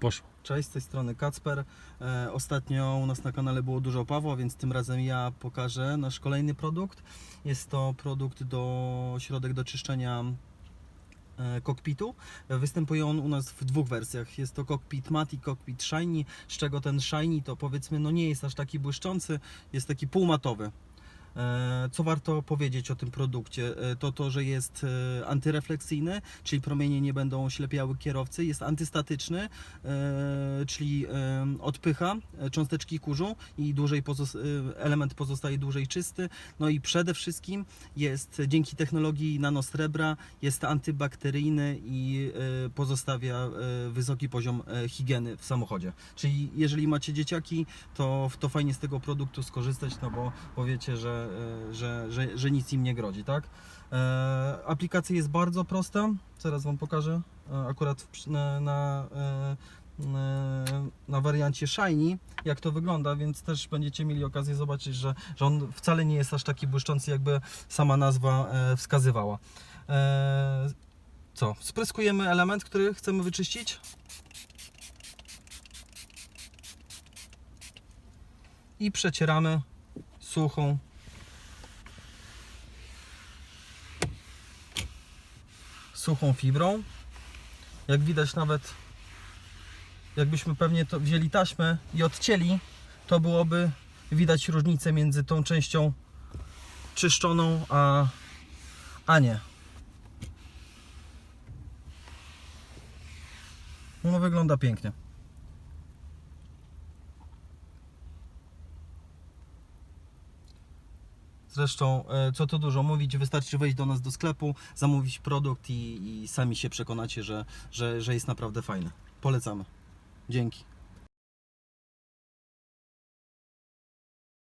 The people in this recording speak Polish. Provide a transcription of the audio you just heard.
Poszło. Cześć, z tej strony Kacper. E, ostatnio u nas na kanale było dużo Pawła, więc tym razem ja pokażę nasz kolejny produkt. Jest to produkt do środek do czyszczenia e, kokpitu. Występuje on u nas w dwóch wersjach. Jest to kokpit matte i kokpit shiny, z czego ten shiny to powiedzmy no nie jest aż taki błyszczący, jest taki półmatowy. E, Co warto powiedzieć o tym produkcie? E, To to, że jest e, antyrefleksyjny, czyli promienie nie będą ślepiały kierowcy, jest antystatyczny, czyli odpycha cząsteczki kurzu i dłużej pozos- element pozostaje dłużej czysty. No i przede wszystkim jest dzięki technologii nanosrebra jest antybakteryjny i pozostawia wysoki poziom higieny w samochodzie. Czyli jeżeli macie dzieciaki, to, to fajnie z tego produktu skorzystać, no bo powiecie, że, e, że, że, że nic im nie grodzi, tak? E, aplikacja jest bardzo prosta, zaraz Wam pokażę, e, akurat w, na, na, e, na wariancie Shiny, jak to wygląda, więc też będziecie mieli okazję zobaczyć, że, że on wcale nie jest aż taki błyszczący, jakby sama nazwa wskazywała. E, co? Spryskujemy element, który chcemy wyczyścić. I przecieramy suchą suchą fibrą. Jak widać nawet jakbyśmy pewnie to wzięli taśmę i odcięli, to byłoby widać różnicę między tą częścią czyszczoną, a, a nie. No wygląda pięknie. Zresztą, e, co tu dużo mówić, wystarczy wejść do nas do sklepu, zamówić produkt i, i sami się przekonacie, że, że, że jest naprawdę fajny. Polecamy. Dzięki.